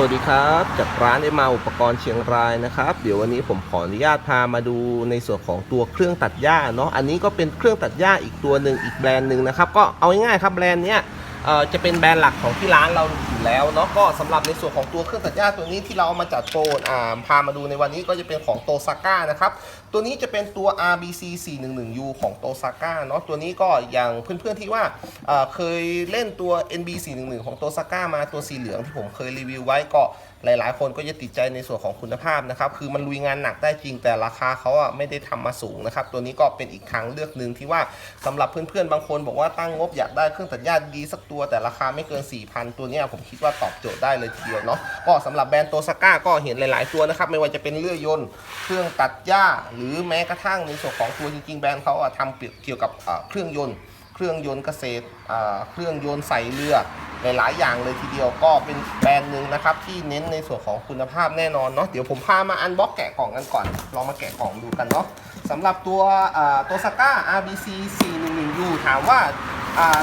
สวัสดีครับ จากร้านเอมาอุปกรณ์เชียงรายนะครับ เดี๋ยววันนี้ผมขออนุญาตพามาดูในส่วนของตัวเครื่องตัดหญ้าเนาะอันนี้ก็เป็นเครื่องตัดหญ้าอีกตัวหนึ่งอีกแบรนด์หนึ่งนะครับ ก็เอาง่ายๆครับแบรนด์เนี้ย จะเป็นแบรนด์หลักของที่ร้านเราอยู่แล้วเนาะก็สำหรับในส่วนของตัวเครื่องตัดหญ้าตัวนี้ที่เราเอามาจัดโปรอ่าพามาดูในวันนี้ก็จะเป็นของโตซาก้านะครับตัวนี้จะเป็นตัว RBC 411U ของโตซาก้าเนาะตัวนี้ก็อย่างเพื่อนๆที่ว่าเอ่อเคยเล่นตัว NB 411ของโตซาก้ามาตัวสีเหลืองที่ผมเคยรีวิวไว้ก็ หลายๆ คนก็จะติดใจในส่วนของคุณภาพนะครับ คือมันลุยงานหนักได้จริงแต่ราคาเขาอะไม่ได้ทำมาสูงนะครับ ตัวนี้ก็เป็นอีกทางเลือกหนึ่งที่ว่าสำหรับเพื่อนๆ บางคนบอกว่าตั้งงบอยากได้เครื่องตัดหญ้าดีสักตัวแต่ราคาไม่เกิน 4,000 ตัวนี้ผมคิดว่าตอบโจทย์ได้เลยทีเดียวเนาะ ก็สำหรับแบรนด์โตซาก้าก็เห็นหลาย ๆ ตัวนะครับ ไม่ว่าจะเป็นเลื่อยยนต์ เครื่องตัดหญ้า หรือแม้กระทั่งในส่วนของตัวจริงๆ แบรนด์เขาอะทำเกี่ยวกับเครื่องยนต์ เครื่องยนต์เกษตรเครื่องยนต์ใส่เรือหลายๆอย่างเลยทีเดียวก็เป็นแบรนด์หนึ่งนะครับ ที่เน้นในส่วนของคุณภาพแน่นอนเนาะเดี๋ยวผมพามาอันบ็อกแกะกล่องกันก่อน ลองมาแกะกล่องดูกันเนาะสำหรับตัวตัวสก้า RBC 411U ถามว่า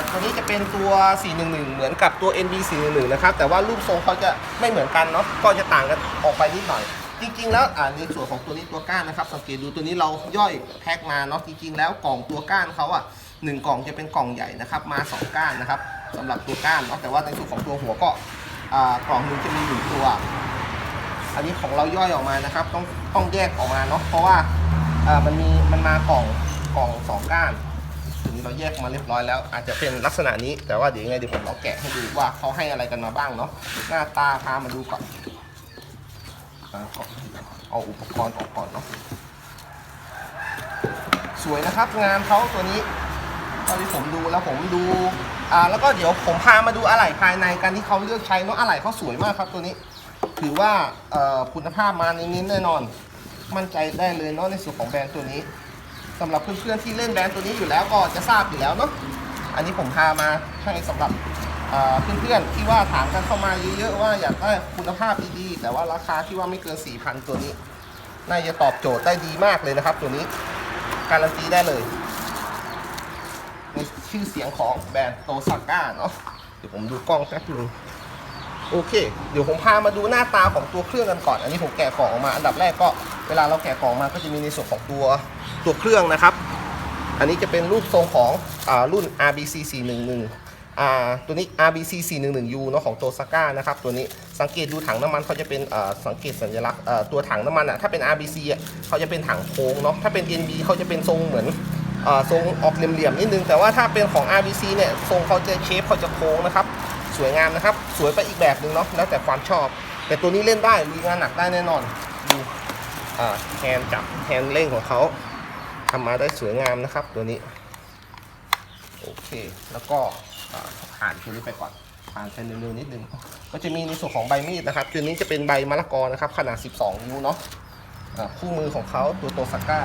ตัวนี้จะเป็นตัว 411 เหมือนกับตัว NB 411นะครับ แต่ว่ารูปทรงเขาจะไม่เหมือนกันเนาะ ก็จะต่างกันออกไปนิดหน่อย จริง ๆ แล้วในส่วนของตัวนี้ตัวก้านนะครับ สังเกตดูตัวนี้เราย่อยแพ็คมาเนาะ จริง ๆ แล้วกล่องตัวก้านเขาอะ่ะ หนึ่งกล่องจะเป็นกล่องใหญ่นะครับ มา 2 ก้านนะครับสำหรับตัวก้านเนาะแต่ว่าในส่วนของตัวหัวก็กล่องหนึ่งจะมีหนึ่งตัว อันนี้ของเราย่อยออกมานะครับ ต้องต้องแยกออกมาเนาะเพราะว่ามันมีมันมากล่องกล่องสองก้านถึงเราแยกมาเรียบร้อยแล้ว อาจจะเป็นลักษณะนี้แต่ว่าเดี๋ยวยังไงเดี๋ยวผมเอาแกะให้ดูว่าเขาให้อะไรกันมาบ้างเนาะหน้าตาพามาดูก่อนเอาอุปกรณ์ออกก่อนเนาะสวยนะครับงานเขาตัวนี้ ตอนที่ผมดูแล้วผมดูอ่าแล้วก็เดี๋ยวผมพามาดูอะไหล่ภายในกันที่เขาเลือกใช้เนาะอะไหล่เขาสวยมากครับตัวนี้ ถือว่าเอ่อคุณภาพมาในนี้แน่นอน มั่นใจได้เลยเนาะในส่วนของแบรนด์ตัวนี้สำหรับเพื่อนๆที่เล่นแบรนด์ตัวนี้อยู่แล้วก็จะทราบอยู่แล้วเนาะอันนี้ผมพามาให้สำหรับเพื่อนๆที่ว่าถามกันเข้ามาเยอะๆว่าอยากได้คุณภาพดีๆแต่ว่าราคาที่ว่าไม่เกิน 4,000 ตัวนี้ น่าจะตอบโจทย์ได้ดีมากเลยนะครับ ตัวนี้การันตีได้เลย ชื่อเสียงของแบรนด์โตซาก้าเนาะเดี๋ยวผมดูกล้องแป๊บนึงโอเค เดี๋ยวผมพามาดูหน้าตาของตัวเครื่องกันก่อน อันนี้ผมแกะกล่องออกมา อันดับแรกก็เวลาเราแกะกล่องมาก็จะมีในส่วนของตัวตัวเครื่องนะครับ อันนี้จะเป็นรูปทรงของอรุ่น RBC 411อ่าตัวนี้ RBC 411U เนาะของโตซาก้านะครับตัวนี้สังเกตดูถังน้ำมันเขาจะเป็นอ่าสังเกตสัญลักษณ์ตัวถังน้ำมันอะถ้าเป็น RBC อะเขาจะเป็นถังโค้งเนาะถ้าเป็น NB เขาจะเป็นทรงเหมือน ทรงออกเหลี่ยมๆนิดนึง แต่ว่าถ้าเป็นของ RBC เนี่ยทรงเขาจะเชฟเขาจะโค้งนะครับ สวยงามนะครับ สวยไปอีกแบบหนึ่งเนาะแล้วแต่ความชอบ แต่ตัวนี้เล่นได้ลุยงานหนักได้แน่นอนดูแฮนจับแฮนเร่งของเขาทำมาได้สวยงามนะครับ ตัวนี้โอเค แล้วก็ผ่านตัวนี้ไปก่อนผ่านไปเร็วๆนิดนึง ก็จะมีในส่วนของใบมีดนะครับตัวนี้จะเป็นใบมะละกอนะครับ ขนาด 12 นิ้วเนาะคู่มือของเขาตัวโตซาก้า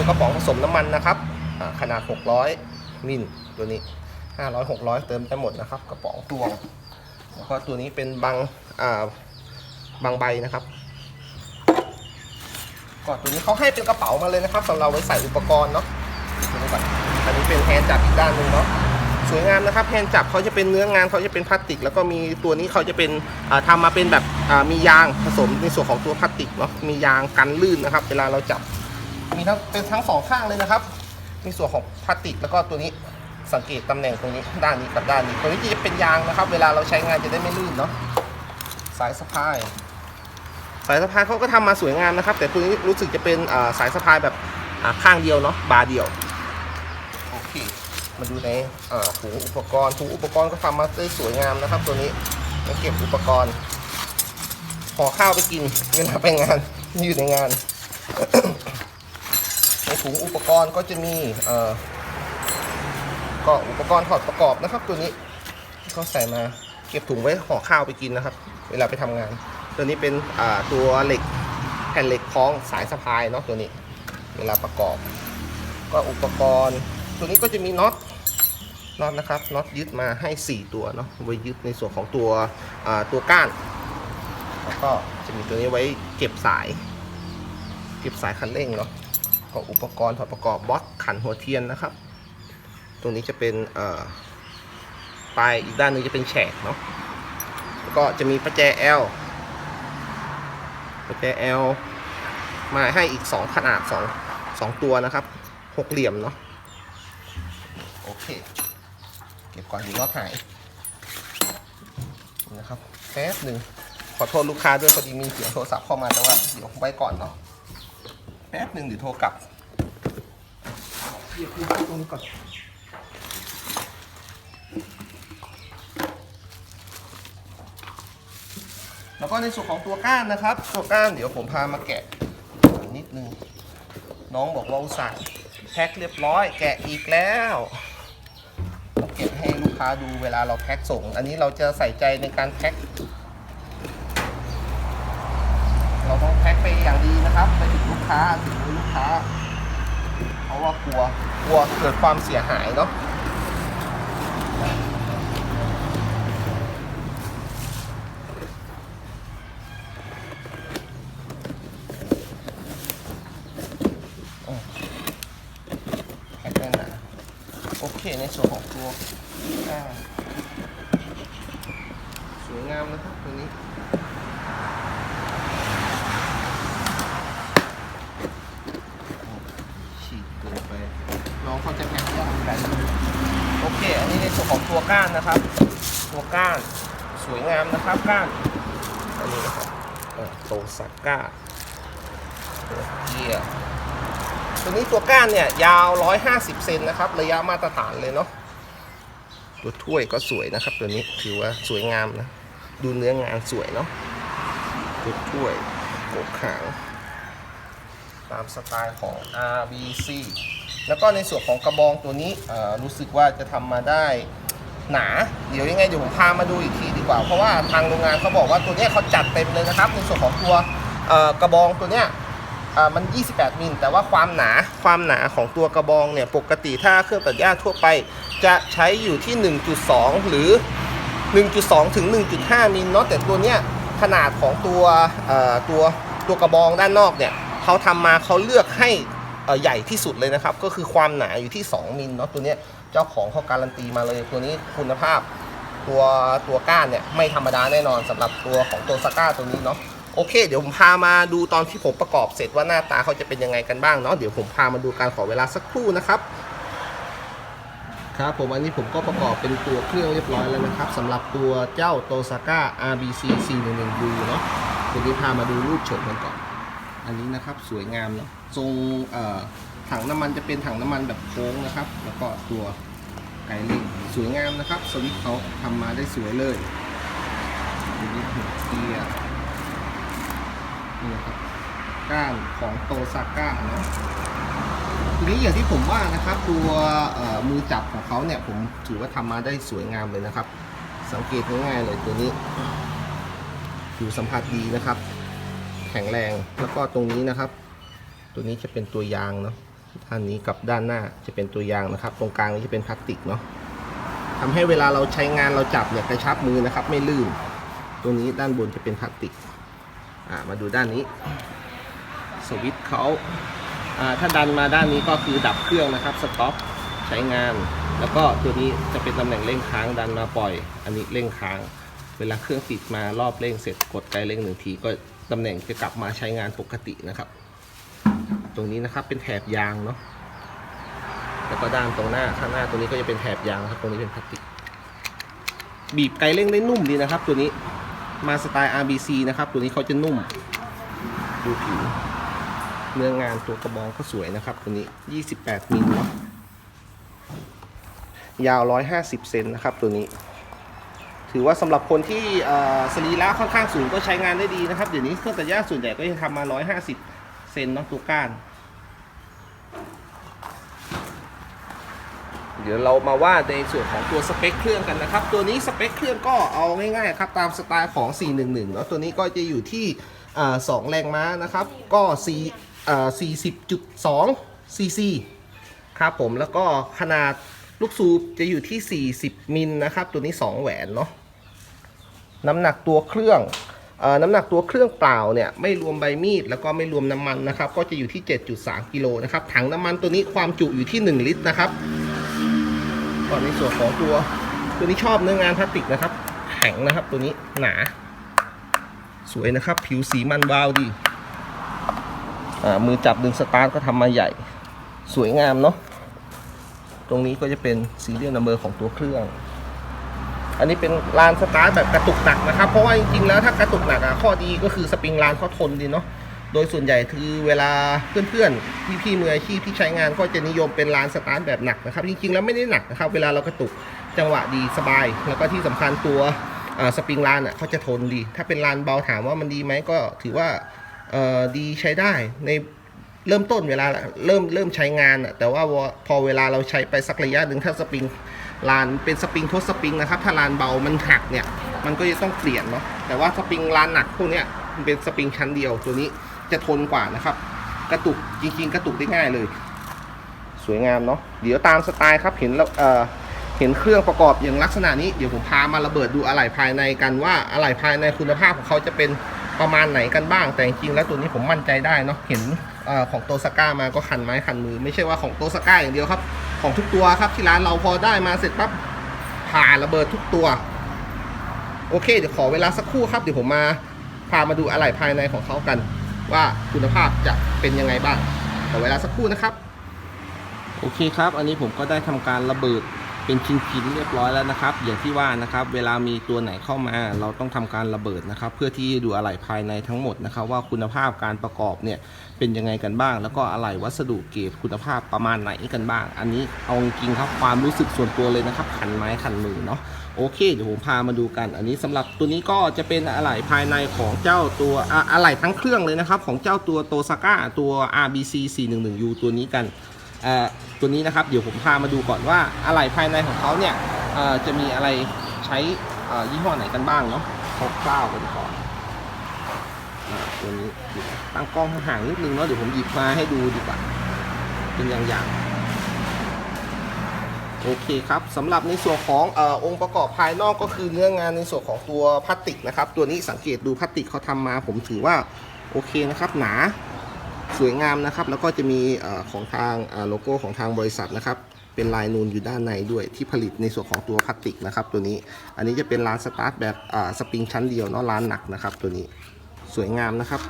ตัวกระป๋องผสมน้ำมันนะครับขนาด 600 มิลตัวนี้ 500 600 เติมได้หมดนะครับ กระป๋องตวงแล้วก็ตัวนี้เป็นบางบางใบนะครับก็ตัวนี้เขาให้เป็นกระเป๋ามาเลยนะครับสำหรับไว้ใส่อุปกรณ์เนาะดูก่อนอันนี้เป็นแฮนด์จับอีกด้านหนึ่งเนาะสวยงามนะครับแฮนด์จับเขาจะเป็นเนื้องานเขาจะเป็นพลาสติก แล้วก็มีตัวนี้เขาจะเป็นอ่าทำมาเป็นแบบมียางผสมในส่วนของตัวพลาสติกเนาะมียางกันลื่นนะครับ เวลาเราจับ มีทั้งเป็นทั้งสองข้างเลยนะครับ มีส่วนของพลาสติกแล้วก็ตัวนี้สังเกตตำแหน่งตรงนี้ด้านนี้กับด้านนี้ ตัวนี้จะเป็นยางนะครับ เวลาเราใช้งานจะได้ไม่ลื่นเนาะสายสะพาย สายสะพายเขาก็ทำมาสวยงามนะครับ แต่ตัวนี้รู้สึกจะเป็นสายสะพายแบบข้างเดียวเนาะบาร์เดียวโอเคมาดูในถุงอุปกรณ์ถุงอุปกรณ์ก็ทำมาได้สวยงามนะครับ ตัวนี้มาเก็บอุปกรณ์ห่อข้าวไปกินเวลาไปงานอยู่ในงาน ในถุงอุปกรณ์ก็จะมีเอ่อก็อุปกรณ์ถอดประกอบนะครับตัวนี้ที่เขาใส่มาเก็บถุงไว้ห่อข้าวไปกินนะครับ เวลาไปทำงาน ตัวนี้เป็นอ่าตัวเหล็กแผ่นเหล็กคล้องสายสะพายเนาะตัวนี้ เวลาประกอบ ก็อุปกรณ์ ตัวนี้ก็จะมีน็อตน็อตนะครับน็อตยึดมาให้ 4 ตัวเนาะไว้ยึดในส่วนของตัวตัวก้าน แล้วก็จะมีตัวนี้ไว้เก็บสาย เก็บสายคันเร่งเนาะ ก็อุปกรณ์ถอดประกอบบล็อกขันหัวเทียนนะครับ ตรงนี้จะเป็นปลายอีกด้านหนึงจะเป็นแฉกเนาะแล้วก็จะมีประแจ L ประแจ L มาให้อีก 2 ขนาด2 2ตัวนะครับหกเหลี่ยมเนาะโอเค เก็บก่อนดีน็อตหายนี่นะครับแป๊บหนึ่งขอโทษลูกค้าด้วยพอดีมีเสียงโทรศัพท์เข้ามาแต่ว่าเดี๋ยวไว้ก่อนเนาะ แป๊บหนึ่งเดี๋ยวโทรกลับเดี๋ยวคุยตรงนี้ก่อนแล้วก็ในส่วนของตัวก้านนะครับ ตัวก้านเดี๋ยวผมพามาแกะนิดนึง น้องบอกว่าอุตส่าห์แพ็คเรียบร้อย แกะอีกแล้วต้องเก็บให้ลูกค้าดูเวลาเราแพ็คส่ง อันนี้เราจะใส่ใจในการแพ็คเราต้องแพ็คไปอย่าง ดีนะครับไปถึงลูกค้าถึงมือลูกค้า เพราะว่ากลัวกลัวเกิดความเสียหายเนาะอ่าโอเคในส่วนของตัวสวยงามนะครับตัวนี้ ฉีกเกินไปน้องเขาจะแพ็คยากกันโอเค อันนี้ในส่วนของตัว ก้านนะครับ ตัวก้านสวยงามนะครับก้านอันนี้นะครับโตซักก้าเกียร์ตัวนี้ตัวก้านเนี่ยยาว 150 เซนนะครับ ระยะมาตรฐานเลยเนาะตัวถ้วยก็สวยนะครับ ตัวนี้ถือว่าสวยงามนะ ดูเนื้องานสวยเนาะตัวถ้วยโกกขางตามสไตล์ของ RBC แล้วก็ในส่วนของกระบองตัวนี้รู้สึกว่าจะทำมาได้ หนา เดี๋ยวยังไงเดี๋ยวผมพามาดูอีกทีดีกว่า เพราะว่าทางโรงงานเขาบอกว่าตัวเนี้ยเขาจัดเต็มเลยนะครับ ในส่วนของตัวกระบองตัวเนี้ยอ่ามัน 28 มิล แต่ว่าความหนา ความหนาของตัวกระบองเนี่ย ปกติถ้าเครื่องตัดหญ้าทั่วไป จะใช้อยู่ที่ 1.2 หรือ 1.2 ถึง 1.5 มิลเนาะ แต่ตัวเนี้ยขนาดของตัวตัวตัวกระบองด้านนอกเนี่ยเขาทำมาเขาเลือกให้ใหญ่ที่สุดเลยนะครับ ก็คือความหนาอยู่ที่ 2 มิลเนาะตัวเนี้ย เจ้าของเขาการันตีมาเลย ตัวนี้คุณภาพตัวตัวก้านเนี่ยไม่ธรรมดาแน่นอนสำหรับตัวของตัวสก้าตัวนี้เนาะโอเค เดี๋ยวผมพามาดูตอนที่ผมประกอบเสร็จว่าหน้าตาเขาจะเป็นยังไงกันบ้างเนาะเดี๋ยวผมพามาดูการขอเวลาสักครู่นะครับครับผมอันนี้ผมก็ประกอบเป็นตัวเครื่องเรียบร้อยแล้วนะครับสำหรับตัวเจ้าโตซาก้า RBC 411U เนาะเดี๋ยวนี้พามาดูรูปโฉมกันก่อน อันนี้นะครับสวยงามเนาะทรงเอ่อ ถังน้ำมันจะเป็นถังน้ำมันแบบโค้งนะครับ แล้วก็ตัวไกลิงสวยงามนะครับ สวิตเขาทำมาได้สวยเลยอันนี้หัวเกียร์นี่นะครับก้านของโตซาก้าเนาะทีนี้อย่างที่ผมว่านะครับ ตัวมือจับของเขาเนี่ยผมถือว่าทำมาได้สวยงามเลยนะครับ สังเกตง่ายๆเลยตัวนี้ผิวสัมผัสดีนะครับ แข็งแรงแล้วก็ตรงนี้นะครับ ตัวนี้จะเป็นตัวยางเนาะ ด้านนี้กับด้านหน้าจะเป็นตัวยางนะครับ ตรงกลางนี้จะเป็นพลาสติกเนาะทำให้เวลาเราใช้งานเราจับเนี่ยกระชับมือนะครับ ไม่ลื่น ตัวนี้ด้านบนจะเป็นพลาสติกมาดูด้านนี้ สวิตช์เขาถ้าดันมาด้านนี้ก็คือดับเครื่องนะครับสต็อปใช้งาน แล้วก็ตัวนี้จะเป็นตำแหน่งเร่งค้างดันมาปล่อย อันนี้เร่งค้าง เวลาเครื่องติดมารอบเร่งเสร็จกดไกลเร่งหนึ่งทีก็ตำแหน่งจะกลับมาใช้งานปกตินะครับ ตรงนี้นะครับ เป็นแถบยางเนาะแล้วก็ด้านตรงหน้าข้างหน้าตรงนี้ก็จะเป็นแถบยางครับ ตรงนี้เป็นพลาสติก บีบไกลเร่งได้นุ่มดีนะครับ ตัวนี้มาสไตล์ RBC นะครับ ตัวนี้เขาจะนุ่มดูผิวเนื้องานตัวกระบองก็สวยนะครับ ตัวนี้ 28มิลเนาะยาว 150 เซนนะครับ ตัวนี้ ถือว่าสำหรับคนที่สรีระค่อนข้างสูงก็ใช้งานได้ดีนะครับ เดี๋ยวนี้เครื่องตัดหญ้าส่วนใหญ่ก็จะทำมา 150 เซนเนาะตัวก้าน เดี๋ยวเรามาว่าในส่วนของตัวสเปคเครื่องกันนะครับ ตัวนี้สเปคเครื่องก็เอาง่ายๆครับตามสไตล์ของ 411เนาะตัวนี้ก็จะอยู่ที่อ่า2แรงม้านะครับ ก็4 40.2 cc ครับผมแล้วก็ขนาดลูกสูบจะอยู่ที่ 40 มิลนะครับ ตัวนี้ 2 แหวนเนาะน้ำหนักตัวเครื่อง น้ำหนักตัวเครื่องเปล่าเนี่ยไม่รวมใบมีดแล้วก็ไม่รวมน้ำมันนะครับ ก็จะอยู่ที่ 7.3 กิโลนะครับ ถังน้ำมันตัวนี้ความจุอยู่ที่ 1 ลิตรนะครับก่อนในส่วนของตัว ตัวนี้ชอบเนื้องานพลาสติกนะครับ แข็งนะครับตัวนี้หนา สวยนะครับ ผิวสีมันวาวดีมือจับดึงสตาร์ทก็ทำมาใหญ่ สวยงามเนาะตรงนี้ก็จะเป็นซีเรียลนัมเบอร์ของตัวเครื่อง อันนี้เป็นลานสตาร์ทแบบกระตุกหนักนะครับ เพราะว่าจริงๆแล้วถ้ากระตุกหนักอะข้อดีก็คือสปริงลานเขาทนดีเนาะโดยส่วนใหญ่คือเวลาเพื่อนๆพี่ๆมืออาชีพที่ใช้งานก็จะนิยมเป็นลานสตาร์ทแบบหนักนะครับ จริงๆแล้วไม่ได้หนักนะครับ เวลาเรากระตุกจังหวะดีสบาย แล้วก็ที่สำคัญตัวสปริงลานอะเขาจะทนดี ถ้าเป็นลานเบาถามว่ามันดีไหมก็ถือว่าดีใช้ได้ในเริ่มต้นเวลาเริ่มเริ่มใช้งานอะแต่ว่าพอเวลาเราใช้ไปสักระยะหนึ่งถ้าสปริง ลานเป็นสปริงทดสปริงนะครับ ถ้าลานเบามันหักเนี่ย มันก็จะต้องเปลี่ยนเนาะ แต่ว่าสปริงลานหนักพวกนี้มันเป็นสปริงชั้นเดียวตัวนี้จะทนกว่านะครับ กระตุกจริงๆ กระตุกได้ง่ายเลย สวยงามเนาะ เดี๋ยวตามสไตล์ครับ เห็นแล้วเอ่อเห็นเครื่องประกอบอย่างลักษณะนี้ เดี๋ยวผมพามาระเบิดดูอะไหล่ภายในกันว่าอะไหล่ภายในคุณภาพของเขาจะเป็นประมาณไหนกันบ้าง แต่จริงๆแล้วตัวนี้ผมมั่นใจได้เนาะ เห็นอของโตซาก้ามาก็คันไม้คันมือ ไม่ใช่ว่าของโตซาก้าอย่างเดียวครับ ของทุกตัวครับที่ร้านเราพอได้มาเสร็จปั๊บผ่าระเบิดทุกตัว โอเค เดี๋ยวขอเวลาสักครู่ครับเดี๋ยวผมมาพามาดูอะไหล่ภายในของเขากัน ว่าคุณภาพจะเป็นยังไงบ้างขอเวลาสักครู่นะครับ โอเคครับ อันนี้ผมก็ได้ทำการระเบิด เป็นชิ้นๆเรียบร้อยแล้วนะครับ อย่างที่ว่านะครับ เวลามีตัวไหนเข้ามา เราต้องทำการระเบิดนะครับ เพื่อที่ดูอะไหล่ภายในทั้งหมดนะครับ ว่าคุณภาพการประกอบเนี่ยเป็นยังไงกันบ้าง แล้วก็อะไหล่วัสดุเกรดคุณภาพประมาณไหนกันบ้าง อันนี้เอาจริงครับความรู้สึกส่วนตัวเลยนะครับขันไม้ขันมือเนาะโอเคเดี๋ยวผมพามาดูกัน อันนี้สำหรับตัวนี้ก็จะเป็นอะไหล่ภายในของเจ้าตัวอะอะไหล่ทั้งเครื่องเลยนะครับ ของเจ้าตัวโตซาก้าตัว RBC 411U ตัวนี้กันเอ่อ ตัวนี้นะครับเดี๋ยวผมพามาดูก่อนว่าอะไหล่ภายในของเขาเนี่ยจะมีอะไรใช้ยี่ห้อไหนกันบ้างเนาะคร่าวๆกันก่อนตัวนี้ตั้งกล้องห่างนิดนึงเนาะเดี๋ยวผมหยิบมาให้ดูดีกว่า เป็นอย่างๆโอเคครับสำหรับในส่วนของออองค์ประกอบภายนอกก็คือเนื้องานในส่วนของตัวพลาสติกนะครับ ตัวนี้สังเกตดูพลาสติกเขาทำมา ผมถือว่าโอเคนะครับหนา สวยงามนะครับ แล้วก็จะมีอของทางโลโก้ของทางบริษัทนะครับ เป็นลายนูนอยู่ด้านในด้วยที่ผลิตในส่วนของตัวพลาสติกนะครับ ตัวนี้ อันนี้จะเป็นร้านสตาร์ทแบบสปริงชั้นเดียวเนาะร้านหนักนะครับ ตัวนี้สวยงามนะครับ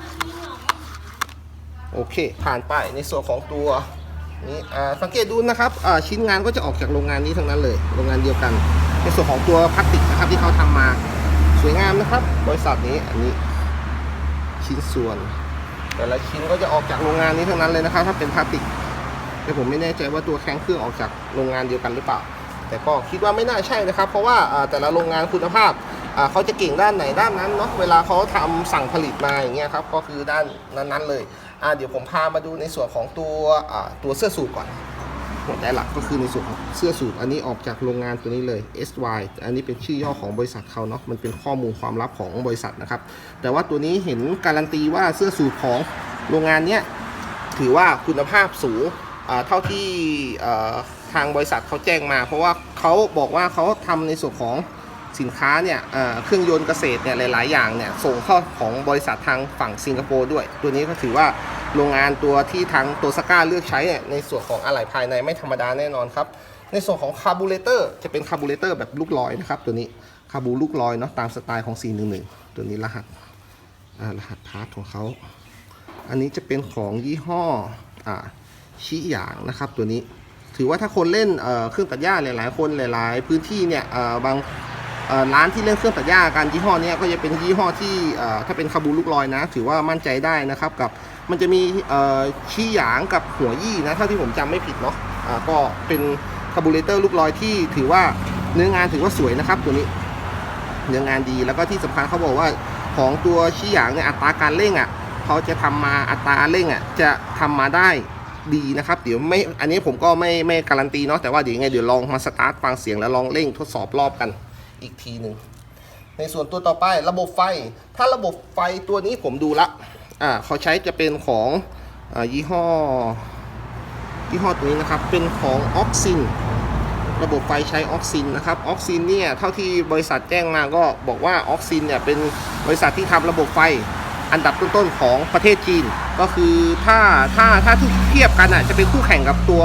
โอเค ผ่านไปในส่วนของตัวนี่สังเกตดูนะครับชิ้นงานก็จะออกจากโรงงานนี้ทั้งนั้นเลย โรงงานเดียวกัน ในส่วนของตัวพลาสติกนะครับที่เขาทำมาสวยงามนะครับ บริษัทนี้อันนี้ชิ้นส่วน แต่ละชิ้นก็จะออกจากโรงงานนี้ทั้งนั้นเลยนะครับ ถ้าเป็นพลาสติก แต่ผมไม่แน่ใจว่าตัวแข้งเครื่องออกจากโรงงานเดียวกันหรือเปล่า แต่ก็คิดว่าไม่น่าใช่นะครับ เพราะว่าแต่ละโรงงานคุณภาพเขาจะเก่งด้านไหนด้านนั้นเนาะเวลาเขาทำสั่งผลิตมาอย่างเงี้ยครับก็คือด้านนั้นๆเลยเดี๋ยวผมพามาดูในส่วนของตัวตัวเสื้อสูทก่อน หัวใจหลักก็คือในส่วนของเสื้อสูทอันนี้ออกจากโรงงานตัวนี้เลย SY อันนี้เป็นชื่อย่อของบริษัทเขาเนาะมันเป็นข้อมูลความลับของบริษัทนะครับ แต่ว่าตัวนี้เห็นการันตีว่าเสื้อสูทของโรงงานเนี้ยถือว่าคุณภาพสูงเท่าที่ทางบริษัทเขาแจ้งมา เพราะว่าเขาบอกว่าเขาทำในส่วนของ สินค้าเนี่ยเครื่องยนต์เกษตรเนี่ยหลาย ๆ อย่างเนี่ยส่งเข้าของบริษัททางฝั่งสิงคโปร์ด้วย ตัวนี้ก็ถือว่าโรงงานตัวที่ทางโตซาก้าเลือกใช้เนี่ยในส่วนของอะไหล่ภายในไม่ธรรมดาแน่นอนครับ ในส่วนของคาร์บูเรเตอร์จะเป็นคาร์บูเรเตอร์แบบลูกลอยนะครับตัวนี้คาร์บูลูกลอยเนาะตามสไตล์ของ 411 ตัวนี้รหัสรหัสพาร์ทของเขา อันนี้จะเป็นของยี่ห้ออชิหยางนะครับตัวนี้ ถือว่าถ้าคนเล่นเครื่องตัดหญ้าหลาย ๆ คนหลาย ๆ พื้นที่เนี่ยบาง ร้านที่เล่นเครื่องตัดหญ้ากันยี่ห้อนี้ก็จะเป็นยี่ห้อที่ถ้าเป็นคาบูลูกลอยนะ ถือว่ามั่นใจได้นะครับกับมันจะมีเอ่หยางกับหัวยี่นะเท่าที่ผมจำไม่ผิดเนาะอ่าก็เป็นคาบูเรเตอร์ลูกลอยที่ถือว่าเนื้องานถือว่าสวยนะครับตัวนี้เนื้องานดีแล้วก็ที่สำคัญเขาบอกว่าของตัวชิหยางเนี่ยอัตราการเร่งอะเขาจะทำมาอัตราเร่งอะจะทำมาได้ดีนะครับเดี๋ยวไม่อันนี้ผมก็ไม่ไม่การันตีเนาะแต่ว่าเดี๋ยวยังไงเดี๋ยวลองมาสตาร์ทฟังเสียงแล้วลองเร่งทดสอบรอบกัน อีกทีหนึ่งในส่วนตัวต่อไประบบไฟ ถ้าระบบไฟตัวนี้ผมดูละอ่าเขาใช้จะเป็นของอยี่ห้อยี่ห้อตัวนี้นะครับ เป็นของออกซินระบบไฟใช้ออกซินนะครับออกซินเนี่ยเท่าที่บริษัทแจ้งมาก็บอกว่าออกซินเนี่ยเป็นบริษัทที่ทำระบบไฟอันดับต้นๆของประเทศจีน ก็คือถ้าถ้าถ้าเทียบกันอะจะเป็นคู่แข่งกับตัว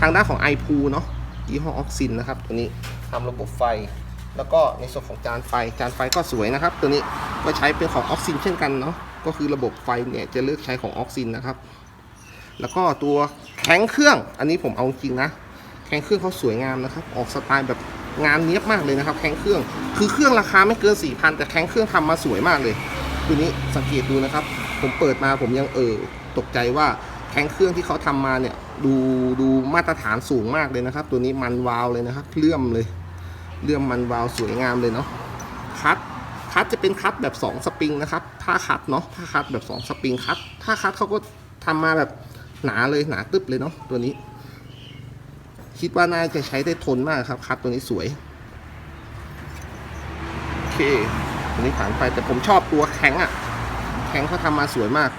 ทางด้านของไอพูเนาะยี่ห้อออกซินนะครับตัวนี้ทำระบบไฟ แล้วก็ในส่วนของจานไฟจานไฟก็สวยนะครับ ตัวนี้ก็ใช้เป็นของออกซินเช่นกันเนาะก็คือระบบไฟเนี่ยจะเลือกใช้ของออกซินนะครับ แล้วก็ตัวแข็งเครื่อง อันนี้ผมเอาจริงนะแข็งเครื่องเขาสวยงามนะครับ ออกสไตล์แบบงานเนี้ยบมากเลยนะครับแข็งเครื่อง คือเครื่องราคาไม่เกิน4 0 0 0แต่แข็งเครื่องทำมาสวยมากเลย ตัวนี้สังเกตดูนะครับ ผมเปิดมาผมยังเออตกใจว่าแข็งเครื่องที่เขาทำมาเนี่ยดูดูมาตรฐานสูงมากเลยนะครับ ตัวนี้มันวาวเลยนะครับเลื่อมเลย เลื่อมมันวาวสวยงามเลยเนาะคัดคัดจะเป็นคัดแบบ 2 สปริงนะครับผ้าคัดเนาะผ้าคัดแบบ 2 สปริงคัดผ้าคัดเขาก็ทำมาแบบหนาเลยหนาตึบเลยเนาะตัวนี้ คิดว่าน่าจะใช้ได้ทนมากครับคัดตัวนี้สวยโอเคตัวนี้ผ่านไปแต่ผมชอบตัวแข็งอะ่ะแข็งเขาทำมาสวยมาก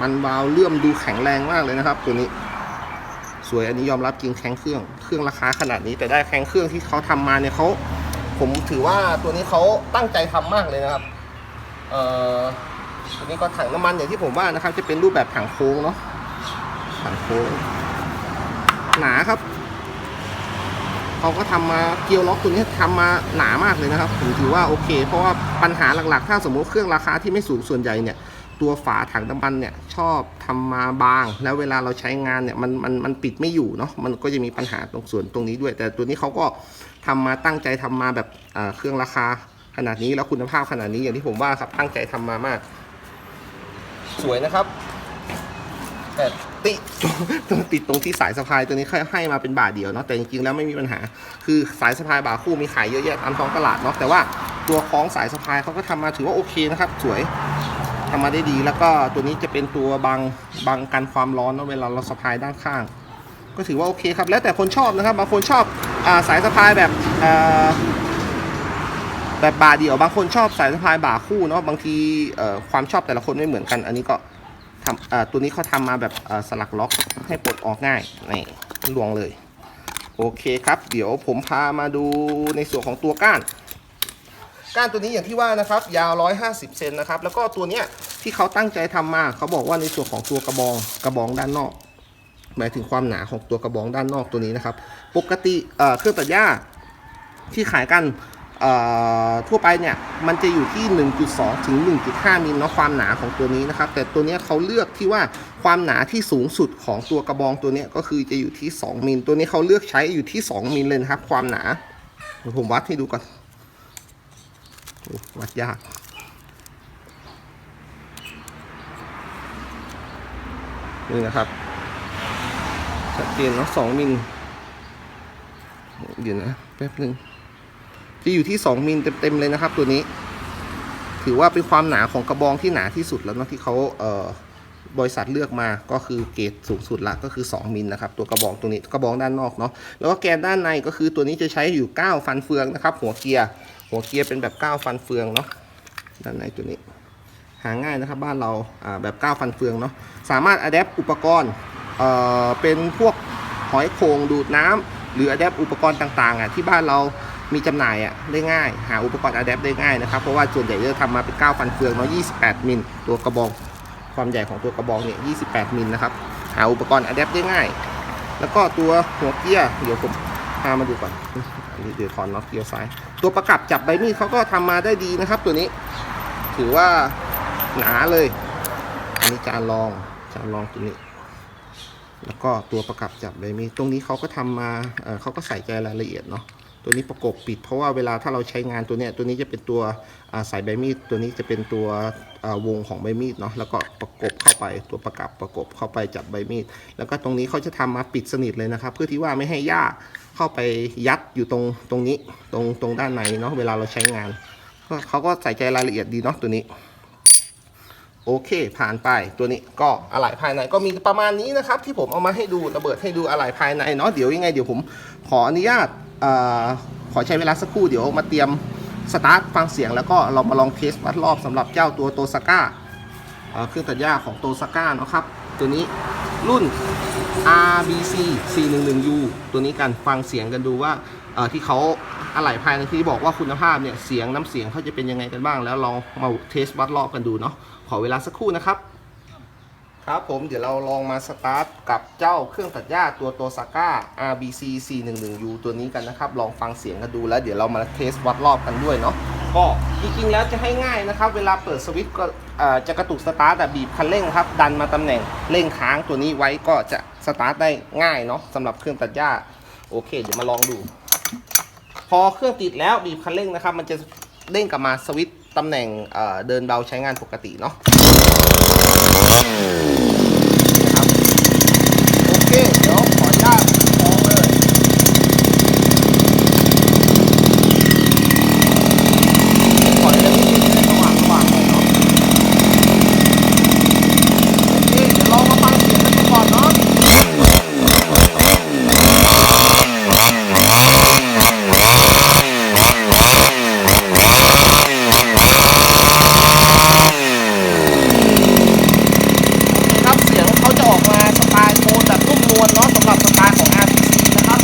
มันวาวเลื่อมดูแข็งแรงมากเลยนะครับ ตัวนี้ สวยอันนี้ยอมรับจริงแข็งเครื่องเครื่องราคาขนาดนี้ แต่ได้แข็งเครื่องที่เขาทำมาเนี่ยเขาผมถือว่าตัวนี้เขาตั้งใจทำมากเลยนะครับ เอ่อตัวนี้ก็ถังน้ำมันอย่างที่ผมว่านะครับ จะเป็นรูปแบบถังโค้งเนาะถังโค้งหนาครับเขาก็ทำมาเกียวล็อกตัวนี้ทำมาหนามากเลยนะครับ ผมถือว่าโอเค เพราะว่าปัญหาหลักๆ ถ้าสมมติเครื่องราคาที่ไม่สูงส่วนใหญ่เนี่ย ตัวฝาถังน้ำมันเนี่ยชอบทำมาบาง แล้วเวลาเราใช้งานเนี่ยมันมันมันปิดไม่อยู่เนาะมันก็จะมีปัญหาตรงส่วนตรงนี้ด้วย แต่ตัวนี้เขาก็ทำมาตั้งใจทำมาแบบเเครื่องราคาขนาดนี้แล้วคุณภาพขนาดนี้อย่างที่ผมว่าครับตั้งใจทำมามาก สวยนะครับแต่ติตรงติดตรงที่สายสะพายตัวนี้ให้มาเป็นบาทเดียวเนาะแต่จริงๆแล้วไม่มีปัญหา คือสายสะพายบาคู่มีขายเยอะแยะตามท้องตลาดเนาะแต่ว่าตัวคล้องสายสะพายเขาก็ทำมาถือว่าโอเคนะครับ สวย ทำมาได้ดี แล้วก็ตัวนี้จะเป็นตัวบังบังกันความร้อนเนาะเวลาเราสะพายด้านข้าง ก็ถือว่าโอเคครับแล้วแต่คนชอบนะครับบางคนชอบอสายสะพายแบบแบบบ่าเดียวบางคนชอบสายสะพายบ่าคู่เนาะบางทีความชอบแต่ละคนไม่เหมือนกัน อันนี้ก็ทำตัวนี้เขาทำมาแบบสลักล็อกให้ปลดออกง่ายนี่ลวงเลย โอเคครับ เดี๋ยวผมพามาดูในส่วนของตัวก้าน ก้านตัวนี้อย่างที่ว่านะครับ ยาว 150 เซนนะครับ แล้วก็ตัวเนี้ยที่เขาตั้งใจทำมาเขาบอกว่าในส่วนของตัวกระบองกระบองด้านนอก หมายถึงความหนาของตัวกระบองด้านนอกตัวนี้นะครับ ปกติเเครื่องตัดหญ้าที่ขายกันทั่วไปเนี่ยมันจะอยู่ที่ 1.2 ถึง 1.5 มิลเนาะความหนาของตัวนี้นะครับ แต่ตัวนี้เขาเลือกที่ว่าความหนาที่สูงสุดของตัวกระบองตัวนี้ก็คือจะอยู่ที่ 2 มิล ตัวนี้เขาเลือกใช้อยู่ที่ 2 มิลเลยนะครับ ความหนาเดี๋ยวผมวัดให้ดูก่อน วัดยาก นี่นะครับ ชัดเจนเนาะสองมิลเดี๋ยวนะแป๊บหนึ่งจะอยู่ที่สองมิลเต็มๆเลยนะครับ ตัวนี้ ถือว่าเป็นความหนาของกระบองที่หนาที่สุดแล้วเนาะที่เขาเอ่อบริษัทเลือกมาก็คือเกรดสูงสุดละก็คือ 2 มิลนะครับ ตัวกระบองตัวนี้กระบองด้านนอกเนาะแล้วก็แกนด้านในก็คือตัวนี้จะใช้อยู่ 9 ฟันเฟืองนะครับ หัวเกียร์ หัวเกียร์เป็นแบบ9ฟันเฟืองเนาะด้านในตัวนี้ หาง่ายนะครับบ้านเราอ่าแบบ9ฟันเฟืองเนาะสามารถอัดแอปอุปกรณ์เอ่อเป็นพวกหอยโขงดูดน้ำหรืออัดแอปอุปกรณ์ต่างๆอะที่บ้านเรามีจำหน่ายอะได้ง่าย หาอุปกรณ์อัดแอปได้ง่ายนะครับ เพราะว่าส่วนใหญ่จะทำมาเป็น9ฟันเฟืองเนาะ28 มิลตัวกระบอก ความใหญ่ของตัวกระบอกเนี่ย28 มิลนะครับ หาอุปกรณ์อัดแอปได้ง่าย แล้วก็ตัวหัวเกียร์เดี๋ยวผมพามาดูก่อนนี่เดี๋ยวถอนน็อตเกียร์ซ้าย ตัวประกับจับใบมีดเขาก็ทำมาได้ดีนะครับตัวนี้ ถือว่าหนาเลย อันนี้จานรองจานรองตัวนี้ แล้วก็ตัวประกับจับใบมีดตรงนี้เขาก็ทำมาเอ่อเขาก็ใส่ใจรายละเอียดเนาะ ตัวนี้ประกบปิด เพราะว่าเวลาถ้าเราใช้งานตัวเนี้ยตัวนี้จะเป็นตัวอ่าใส่ใบมีด ตัวนี้จะเป็นตัววงของใบมีดเนาะแล้วก็ประกบเข้าไปตัวประกับประกบเข้าไปจับใบมีด แล้วก็ตรงนี้เขาจะทำมาปิดสนิทเลยนะครับ เพื่อที่ว่าไม่ให้หญ้าเข้าไปยัดอยู่ตรงตรงนี้ตรงตรงด้านในเนาะเวลาเราใช้งานก็เขาก็ใส่ใจรายละเอียดดีเนาะตัวนี้โอเค ผ่านไปตัวนี้ก็อะไหล่ภายในก็มีประมาณนี้นะครับ ที่ผมเอามาให้ดูระเบิดให้ดูอะไหล่ภายในเนาะเดี๋ยวยังไงเดี๋ยวผมขออนุญาต ขอใช้เวลาสักครู่เดี๋ยวมาเตรียมสตาร์ทฟังเสียงแล้วก็เรามาลองเทสวัดรอบสำหรับเจ้าตัวโตซาก้าเครื่องตัดหญ้าของโตซาก้าเนาะครับ ตัวนี้รุ่น RBC 411U ตัวนี้กันฟังเสียงกันดูว่าที่เขาอะไหล่ภายในที่บอกว่าคุณภาพเนี่ยเสียงน้ำเสียงเขาจะเป็นยังไงกันบ้าง แล้วลองมาเทสวัดรอบกันดูเนาะขอเวลาสักครู่นะครับ ครับผมเดี๋ยวเราลองมาสตาร์ทกับเจ้าเครื่องตัดหญ้าตัวโตซาก้า RBC 411U ตัวนี้กันนะครับ ลองฟังเสียงกันดูแล้วเดี๋ยวเรามาเทสวัดรอบกันด้วยเนาะก็จริงๆแล้วจะให้ง่ายนะครับ เวลาเปิดสวิตช์ก็จะกระตุกสตาร์ทแบบบีบคันเร่งครับ ดันมาตำแหน่งเร่งค้างตัวนี้ไว้ก็จะสตาร์ทได้ง่ายเนาะสำหรับเครื่องตัดหญ้าโอเค เดี๋ยวมาลองดู พอเครื่องติดแล้วบีบคันเร่งนะครับ มันจะเด้งกลับมาสวิตช์ ตำแหน่งเอ่อเดินเบาใช้งานปกติเนาะ นะครับโอเค เดี๋ยวขออนุญาตมองเลยขออนุญาตนิดนึงสว่างสว่างหน่อยเนาะโอเค เดี๋ยวลองมาฟังเสียงกันดูก่อนเนาะครับเสียงเขาจะออกมาสไตล์โทนแบบนุ่มนวลเนาะสำหรับสไตล์ของ RPC นะครับ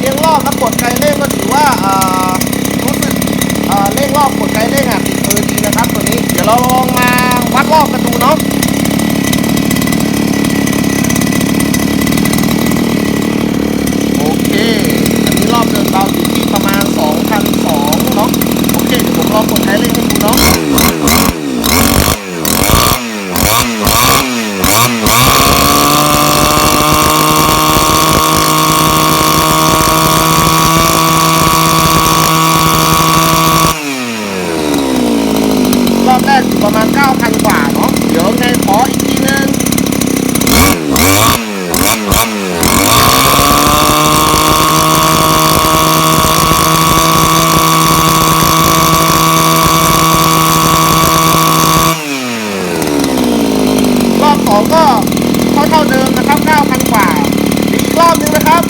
เร่งรอบแล้วกดไกลเร่งก็ถือว่าเอ่อรู้สึกเอ่อเร่งรอบกดไกลเร่งอะติดเออดีนะครับตัวนี้ เราลองมาวัดรอบกันดูเนาะโอเค อันนี้รอบเดินเบาอยู่ที่ประมาณ2,200เนาะโอเคเดี๋ยวผมลองกดไกลเร่งให้ดูเนาะรอบแรกอยู่ประมาณ 9,000 กว่าเนาะเดี๋ยวไงขออีกทีนึง รอบสองก็เท่าเท่าเดิมนะครับ 9,000 กว่าเดี๋ยวอีกรอบหนึงนะครับ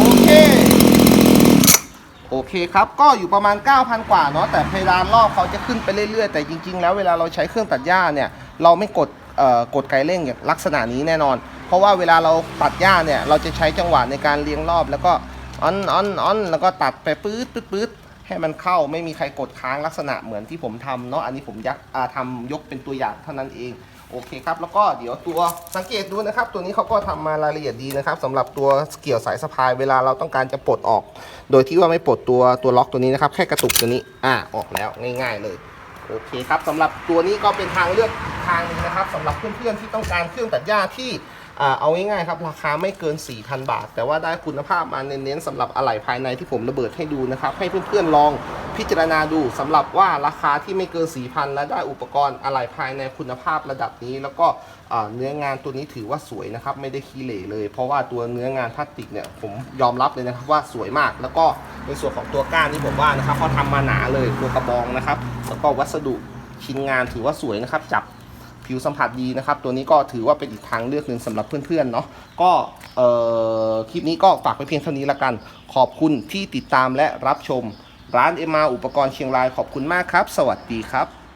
โอเค โอเคครับ ก็ อยู่ประมาณ 9,000 กว่าเนาะแต่เพดานรอบเขาจะขึ้นไปเรื่อยๆ แต่จริงๆ แล้วเวลาเราใช้เครื่องตัดหญ้าเนี่ยเราไม่กดเอ่อกดไกเร่งอย่างลักษณะนี้แน่นอน เพราะว่าเวลาเราตัดหญ้าเนี่ยเราจะใช้จังหวะในการเลี้ยงรอบ แล้วก็ออนออนออนแล้วก็ตัดไปปื๊ดปื๊ดปื๊ดให้มันเข้าไม่มีใครกดค้างลักษณะเหมือนที่ผมทำเนาะอันนี้ผมยักทำยกเป็นตัวอย่างเท่านั้นเอง โอเคครับ แล้วก็เดี๋ยวตัวสังเกตดูนะครับ ตัวนี้เขาก็ทำมารายละเอียดดีนะครับสำหรับตัวเกี่ยวสายสะพายเวลาเราต้องการจะปลดออก โดยที่ว่าไม่ปลดตัวตัวล็อกตัวนี้นะครับ แค่กระตุกตัวนี้อ่าออกแล้วง่าย ๆ เลยโอเคครับสำหรับตัวนี้ก็เป็นทางเลือกทางหนึงนะครับสำหรับเพื่อนๆที่ต้องการเครื่องตัดหญ้าที่ เอาง่ายๆครับราคาไม่เกิน 4,000 บาท แต่ว่าได้คุณภาพมาเน้นๆสำหรับอะไหล่ภายในที่ผมระเบิดให้ดูนะครับ ให้เพื่อนๆลองพิจารณาดูสำหรับว่าราคาที่ไม่เกิน 4,000 และได้อุปกรณ์อะไหล่ภายในคุณภาพระดับนี้ แล้วก็เนื้องานตัวนี้ถือว่าสวยนะครับ ไม่ได้ขี้เหร่เลย เพราะว่าตัวเนื้องานพลาสติกเนี่ยผมยอมรับเลยนะครับว่าสวยมากแล้วก็ในส่วนของตัวก้านที่ผมว่านะครับเขาทำมาหนาเลยตัวกระบองนะครับ แล้วก็วัสดุชิ้นงานถือว่าสวยนะครับจับ ผิวสัมผัสดีนะครับ ตัวนี้ก็ถือว่าเป็นอีกทางเลือกหนึ่งสำหรับเพื่อนๆเนาะก็คลิปนี้ก็ฝากไปเพียงเท่านี้ละกัน ขอบคุณที่ติดตามและรับชม ร้านเอ็มมาอุปกรณ์เชียงรายขอบคุณมากครับ สวัสดีครับ